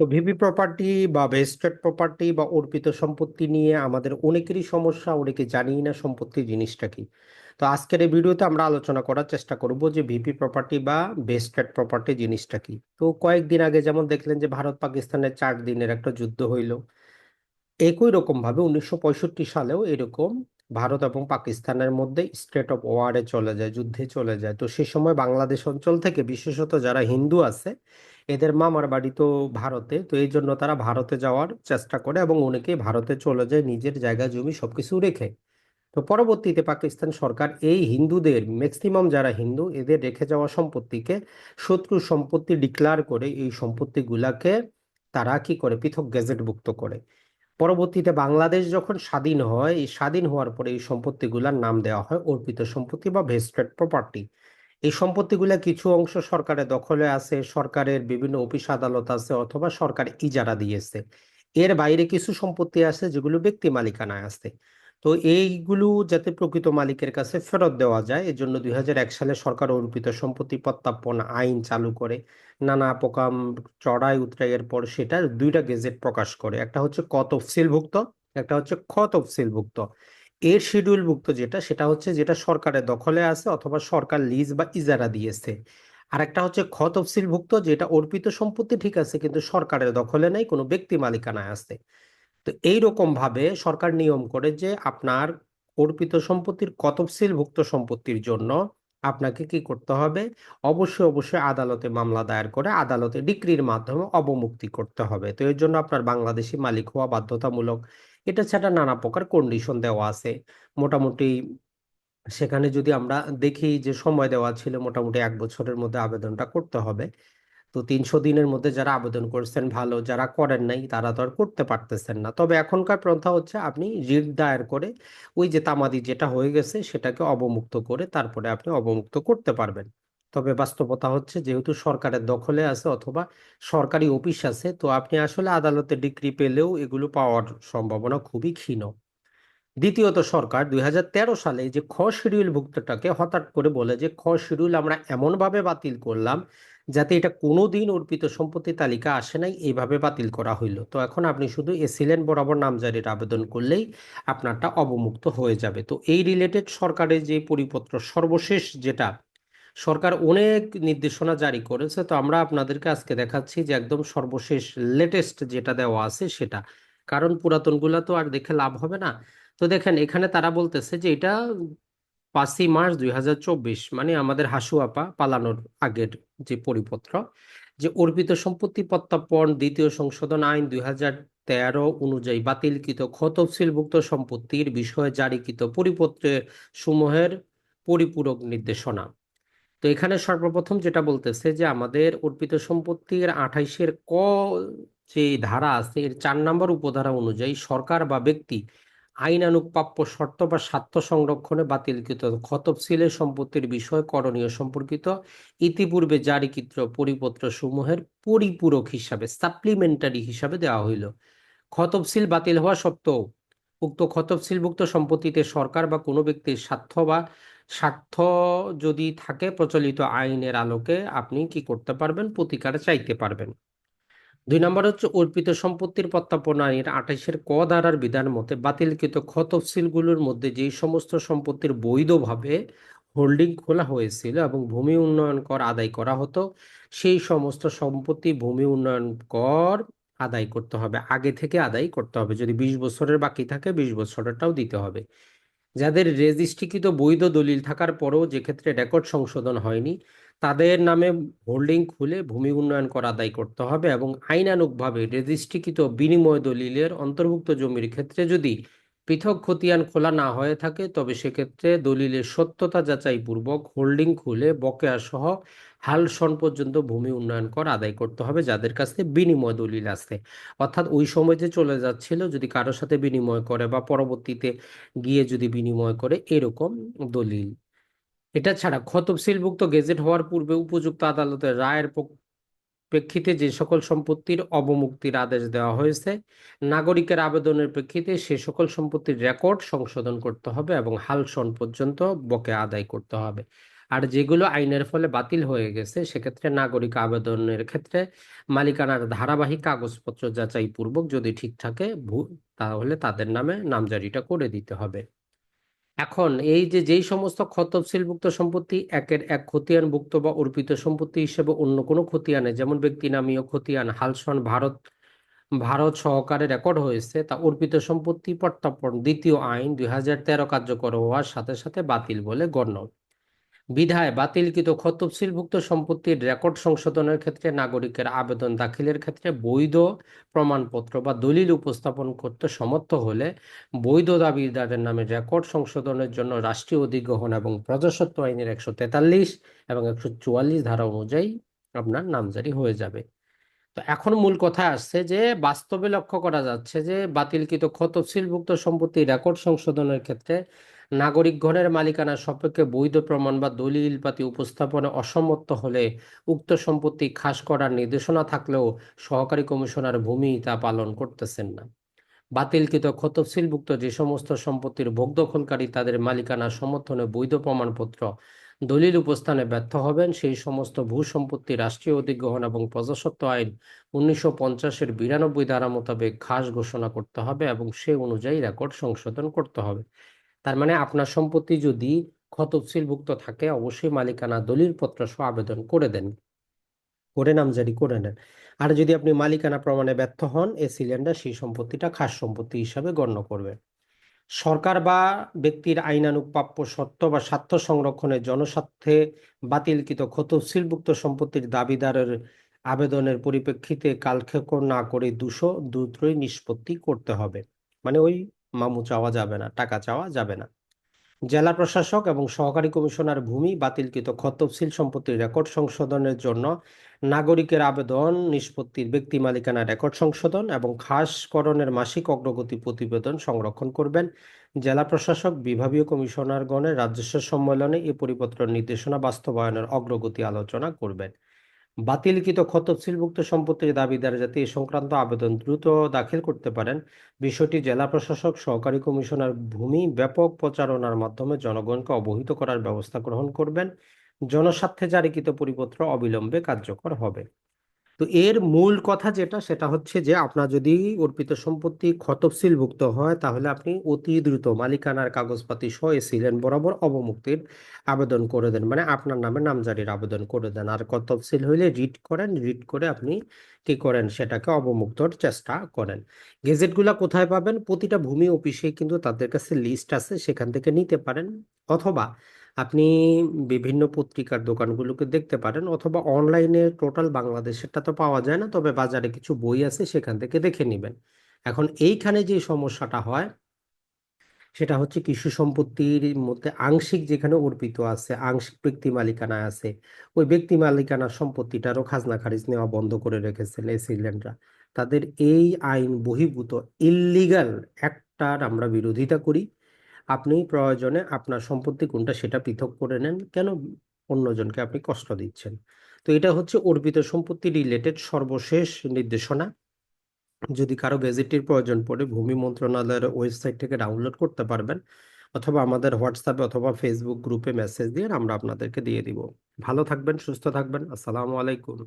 তো VP property বা vested property বা অর্পিত সম্পত্তি নিয়ে আমাদের অনেকেরই সমস্যা, অনেকে জানিই না সম্পত্তি জিনিসটা কি। তো আজকের এই ভিডিওতে আমরা আলোচনা করার চেষ্টা করব যে ভিপি প্রপার্টি বা ভেস্টেড প্রপার্টি জিনিসটা কি। তো কয়েকদিন আগে যেমন দেখলেন যে ভারত পাকিস্তানের চার দিনের একটা যুদ্ধ হইল। একই রকম ভাবে উনিশশো পঁয়ষট্টি সালেও এরকম ভারত এবং পাকিস্তানের মধ্যে স্টেট অফ ওয়ারে চলে যায়, যুদ্ধে চলে যায়। তো সে সময় বাংলাদেশ অঞ্চল থেকে বিশেষত যারা হিন্দু আছে, এদের মামার বাড়ি তো ভারতে। তো এই জন্য তারা ভারতে যাওয়ার চেষ্টা করে এবং অনেকেই ভারতে চলে যায়, নিজের জায়গা, জমি সবকিছু রেখে। তো পরবর্তীতে পাকিস্তান সরকার এই হিন্দুদের ম্যাক্সিমাম যারা হিন্দু, এদের রেখে যাওয়া সম্পত্তিকে শত্রু সম্পত্তি ডিক্লার করে এই সম্পত্তিগুলাকে তারা কি করে? পৃথক গেজেটভুক্ত করে। পরবর্তীতে বাংলাদেশ যখন স্বাধীন হয়, এই স্বাধীন হওয়ার পরে এই সম্পত্তিগুলার নাম দেওয়া হয় অর্পিত সম্পত্তি বা ভেস্টেড প্রপার্টি এই সম্পত্তিগুলা কিছু অংশ সরকারের দখলে আছে, সরকারের বিভিন্ন অফিস আদালত আছে অথবা সরকার ইজারা দিয়েছে। এর বাইরে কিছু সম্পত্তি আছে যেগুলো ব্যক্তি মালিকানায় আছে। তো এইগুলো যাতে প্রকৃত মালিকের কাছে ফেরত দেওয়া যায়, এজন্য দুই সালে সরকার অর্পিত সম্পত্তি প্রত্যাপন আইন চালু করে, নানা প্রকাম চড়াই উতরাইয়ের পর সেটা দুইটা গেজেট প্রকাশ করে। একটা হচ্ছে ক তফসিলভুক্ত একটা হচ্ছে খ তফসিলভুক্ত এর শিডিউলভুক্ত যেটা, সেটা হচ্ছে যেটা সরকারের দখলে আছে অথবা সরকার লিজ বা ইজারা দিয়েছে। আর একটা হচ্ছে খ তফসিলভুক্ত যেটা অর্পিত সম্পত্তি ঠিক আছে, কিন্তু সরকারের দখলে নেই, কোনো ব্যক্তি মালিকানায় আছে। তো এইরকম ভাবে সরকার নিয়ম করে যে আপনার অর্পিত সম্পত্তির কতফসিলভুক্ত সম্পত্তির জন্য আপনাকে কি করতে হবে? অবশ্যই অবশ্যই আদালতে মামলা দায়ের করে আদালতে ডিক্রির মাধ্যমে অবমুক্তি করতে হবে। তো এর জন্য আপনার বাংলাদেশি মালিক হওয়া বাধ্যতামূলক এটা ছাড়া নানা প্রকার কন্ডিশন দেওয়া আছে। মোটামুটি সেখানে যদি আমরা দেখি যে সময় দেওয়া ছিল মোটামুটি এক বছরের মধ্যে আবেদনটা করতে হবে। তো তিনশো দিনের মধ্যে যারা আবেদন করছেন ভালো, যারা করেন নাই তারা তো আর করতে পারতেছেন না। তবে এখনকার প্রথা হচ্ছে আপনি রিট দায়ের করে ওই যে তামাদি যেটা হয়ে গেছে সেটাকে অবমুক্ত করে তারপরে আপনি অবমুক্ত করতে পারবেন। তবে বাস্তবতা হচ্ছে যেহেতু সরকারের দখলে আছে অথবা সরকারি অফিস আছে, তো আপনি আসলে আদালতে ডিগ্রি পেলেও এগুলো পাওয়ার সম্ভাবনা খুবই ক্ষীণ। দ্বিতীয়ত সরকার দুই হাজার তেরো সালে যে খ শিডিউল ভুক্তটাকে হঠাৎ করে বলে যে, খ শিডিউল আমরা এমনভাবে বাতিল করলাম যাতে এটা কোনো দিন অর্পিত সম্পত্তি তালিকা আসে নাই, এইভাবে বাতিল করা হইল। তো এখন আপনি শুধু এসিলেন বরাবর নামজারির আবেদন করলেই আপনারটা অবমুক্ত হয়ে যাবে। তো এই রিলেটেড সরকারের যে পরিপত্র সর্বশেষ যেটা, সরকার অনেক নির্দেশনা জারি করেছে। তো আমরা আপনাদেরকে আজকে দেখাচ্ছি যে একদম সর্বশেষ লেটেস্ট যেটা দেওয়া আছে সেটা। কারণ পুরাতনগুলা তো আর দেখে লাভ হবে না। তো দেখেন, এখানে তারা বলতেছে যে এটা পাঁচই মার্চ দুই হাজার চব্বিশ মানে আমাদের হাসু আপা পালানোর আগের যে পরিপত্র, যে অর্পিত সম্পত্তি প্রত্যাপন, দ্বিতীয় সংশোধন আইন দুই হাজার তেরো অনুযায়ী বাতিলকৃত খতফসিলভুক্ত সম্পত্তির বিষয়ে জারিকৃত পরিপত্রে সমূহের পরিপূরক নির্দেশনা। তো এখানে সর্বপ্রথম যেটা বলতেছে যে আমাদের অর্পিত সম্পত্তির আঠাইশের ক যে ধারা আছে, এর চার নম্বর উপধারা অনুযায়ী সরকার বা ব্যক্তি আইনানুগ প্রাপ্য শর্ত বা স্বার্থ সংরক্ষণে বাতিলকৃত খতবসিলের সম্পত্তির বিষয় করণীয় সম্পর্কিত ইতিপূর্বে জারিকৃত পরিপত্র সমূহের পরিপূরক হিসাবে সাপ্লিমেন্টারি হিসাবে দেওয়া হইল। খতবসিল বাতিল হওয়া সত্ত্বেও উক্ত খতবসিলভুক্ত সম্পত্তিতে সরকার বা কোনো ব্যক্তির স্বার্থ বা স্বার্থ যদি থাকে, প্রচলিত আইনের আলোকে আপনি কি করতে পারবেন, প্রতিকার চাইতে পারবেন। দুই নম্বর হচ্ছে, অর্পিত সম্পত্তির প্রত্যাপন আইনের আঠাইশের ক ধারার বিধান মতে বাতিলকৃত খতফসিলগুলোর মধ্যে যেই সমস্ত সম্পত্তির বৈধভাবে হোল্ডিং খোলা হয়েছিল এবং ভূমি উন্নয়ন কর আদায় করা হতো, সেই সমস্ত সম্পত্তি ভূমি উন্নয়ন কর আদায় করতে হবে, আগে থেকে আদায় করতে হবে। যদি বিশ বছরের বাকি থাকে, বিশ বছরেরটাও দিতে হবে। যাদের রেজিস্ট্রিকৃত বৈধ দলিল থাকার পরেও যে ক্ষেত্রে রেকর্ড সংশোধন হয়নি তাদের নামে হোল্ডিং খুলে ভূমি উন্নয়ন কর আদায় করতে হবে এবং আইনানুগভাবে রেজিস্ট্রিকৃত বিনিময় দলিলের অন্তর্ভুক্ত জমির ক্ষেত্রে যদি পৃথক খতিয়ান খোলা না হয়ে থাকে, তবে সেক্ষেত্রে দলিলের সত্যতা যাচাই পূর্বক হোল্ডিং খুলে বকেয়া সহ হাল সন পর্যন্ত ভূমি উন্নয়ন কর আদায় করতে হবে যাদের কাছে বিনিময় দলিল আছে। অর্থাৎ ওই সময় যে চলে যাচ্ছিল, যদি কারোর সাথে বিনিময় করে বা পরবর্তীতে গিয়ে যদি বিনিময় করে, এরকম দলিল এটা ছাড়া খতবসিলভুক্ত গেজেট হওয়ার পূর্বে উপযুক্ত আদালতের রায়ের প্রেক্ষিতে যে সকল সম্পত্তির অবমুক্তির আদেশ দেওয়া হয়েছে, নাগরিকের আবেদনের প্রেক্ষিতে সে সকল সম্পত্তির রেকর্ড সংশোধন করতে হবে এবং হাল সন পর্যন্ত বকে আদায় করতে হবে। আর যেগুলো আইনের ফলে বাতিল হয়ে গেছে, সেক্ষেত্রে নাগরিক আবেদনের ক্ষেত্রে মালিকানার ধারাবাহিক কাগজপত্র যাচাই পূর্বক যদি ঠিক থাকে তাহলে তাদের নামে নামজারিটা করে দিতে হবে। এখন এই যে, যেই সমস্ত খতবসিলভুক্ত সম্পত্তি একের এক খতিয়ানভুক্ত বা অর্পিত সম্পত্তি হিসেবে অন্য কোনো খতিয়ানে যেমন ব্যক্তি নামীয় খতিয়ান, হালসন, ভারত ভারত সহকারে রেকর্ড হয়েছে, তা অর্পিত সম্পত্তি প্রত্যাপন দ্বিতীয় আইন দুই হাজার তেরো কার্যকর হওয়ার সাথে সাথে বাতিল বলে গণ্য। বিধায় বাতিলকৃত খতবসিলভুক্ত সম্পত্তির রেকর্ড সংশোধনের ক্ষেত্রে নাগরিকের আবেদন দাখিলের ক্ষেত্রে বৈধ প্রমাণপত্র বা দলিল উপস্থাপন করতে সমর্থ হলে বৈধ দাবিদারের নামে রেকর্ড সংশোধনের জন্য রাষ্ট্রীয় অধিগ্রহণ এবং প্রজাস্বত্ব আইনের একশো তেতাল্লিশ এবং একশো চুয়াল্লিশ ধারা অনুযায়ী আপনার নামজারি হয়ে যাবে। তো এখন মূল কথা আসছে যে, বাস্তবে লক্ষ্য করা যাচ্ছে যে, বাতিলকৃত খতবসিলভুক্ত সম্পত্তি রেকর্ড সংশোধনের ক্ষেত্রে নাগরিকগণের মালিকানা সপক্ষে বৈধ প্রমাণ বা দলিলপাতি উপস্থাপনে অসম্মত হলে উক্ত সম্পত্তি খাস করার নির্দেশনা থাকলেও সহকারী কমিশনার ভূমি তা পালন করতেছেন না। বাতিলকৃত খতবসিলভুক্ত যে সমস্ত সম্পত্তির ভোগ দখলকারী তাদের মালিকানা সমর্থনে বৈধ প্রমাণপত্র, দলিল উপস্থানে ব্যর্থ হবেন সেই সমস্ত ভূ সম্পত্তি রাষ্ট্রীয় অধিগ্রহণ এবং প্রজাস্বত্ব আইন উনিশশো পঞ্চাশের বিরানব্বই ধারা মোতাবেক খাস ঘোষণা করতে হবে এবং সে অনুযায়ী রেকর্ড সংশোধন করতে হবে। তার মানে আপনার সম্পত্তি যদি খতবসিলভুক্ত থাকে, অবশ্যই মালিকানা দলিলপত্র সহ আবেদন করে দেন। করে নামজারি করে নেন। আর যদি আপনি মালিকানা প্রমাণে ব্যর্থ হন, এ সিলিন্ডার সেই সম্পত্তিটা খাস সম্পত্তি হিসাবে গণ্য করবে। সরকার বা ব্যক্তির আইনানুগ প্রাপ্য সত্য বা স্বার্থ সংরক্ষণের জনস্বার্থে বাতিলকৃত খতবসিলভুক্ত সম্পত্তির দাবিদারের আবেদনের পরিপ্রেক্ষিতে কালক্ষেপণ না করে দুশো দ্রুতই নিষ্পত্তি করতে হবে। মানে ওই মামু চাওয়া যাবে না, টাকা চাওয়া যাবে না। জেলা প্রশাসক এবং সহকারী কমিশনার ভূমি বাতিলকৃত খতবসিল সম্পত্তির রেকর্ড সংশোধনের জন্য নাগরিকের আবেদন, নিষ্পত্তির ব্যক্তি মালিকানা রেকর্ড সংশোধন এবং খাসকরণের মাসিক অগ্রগতি প্রতিবেদন সংরক্ষণ করবেন। জেলা প্রশাসক, বিভাগীয় কমিশনারগণের রাজস্ব সম্মেলনে এ পরিপত্র নির্দেশনা বাস্তবায়নের অগ্রগতি আলোচনা করবেন। বাতিলকৃত খতবসিলভুক্ত সম্পত্তির দাবিদার যাতে এ সংক্রান্ত আবেদন দ্রুত দাখিল করতে পারেন বিষয়টি জেলা প্রশাসক, সহকারী কমিশনার ভূমি ব্যাপক প্রচারণার মাধ্যমে জনগণকে অবহিত করার ব্যবস্থা গ্রহণ করবেন। জনস্বার্থে জারিকৃত পরিপত্র অবিলম্বে কার্যকর হবে। তো এর মূল কথা যেটা, সেটা হচ্ছে যে আপনার যদি অর্পিত সম্পত্তি খতবসিলভুক্ত হয়, তাহলে আপনি অতি দ্রুত মালিকানার কাগজপাতি সহ এ সিলেন বরাবর অবমুক্তির আবেদন করে দেন। মানে আপনার নামে নামজারির আবেদন করে দেন। আর খতবসিল হইলে রিট করেন, রিট করে আপনি কি করেন, সেটাকে অবমুক্তর চেষ্টা করেন। গেজেটগুলা কোথায় পাবেন? প্রতিটা ভূমি অফিসে কিন্তু তাদের কাছে লিস্ট আছে, সেখান থেকে নিতে পারেন। অথবা আপনি বিভিন্ন পত্রিকার দোকানগুলোকে দেখতে পারেন অথবা অনলাইনে টোটাল বাংলাদেশেরটা তো পাওয়া যায় না, তবে বাজারে কিছু বই আছে সেখান থেকে দেখে নেবেন। এখন এইখানে যে সমস্যাটা হয়, সেটা হচ্ছে কৃষি সম্পত্তির মধ্যে আংশিক যেখানে অর্পিত আছে, আংশিক ব্যক্তি মালিকানায় আছে, ওই ব্যক্তি মালিকানার সম্পত্তিটারও খাজনা খারিজ নেওয়া বন্ধ করে রেখেছেন এই সিলেন্ডরা তাদের এই আইন বহির্ভূত ইল্লিগাল একটার আমরা বিরোধিতা করি। আপনি প্রয়োজনে আপনার সম্পত্তি কোনটা সেটা পৃথক করে নেন। কেন অন্যজনকে আপনি কষ্ট দিচ্ছেন? তো এটা হচ্ছে অর্পিত সম্পত্তি রিলেটেড সর্বশেষ নির্দেশনা। যদি কারও গেজেটের প্রয়োজন পড়ে, ভূমি মন্ত্রণালয়ের ওয়েবসাইট থেকে ডাউনলোড করতে পারবেন, অথবা আমাদের হোয়াটসঅ্যাপে অথবা ফেসবুক গ্রুপে মেসেজ দিয়ে আমরা আপনাদেরকে দিয়ে দিব। ভালো থাকবেন, সুস্থ থাকবেন। আসসালামু আলাইকুম।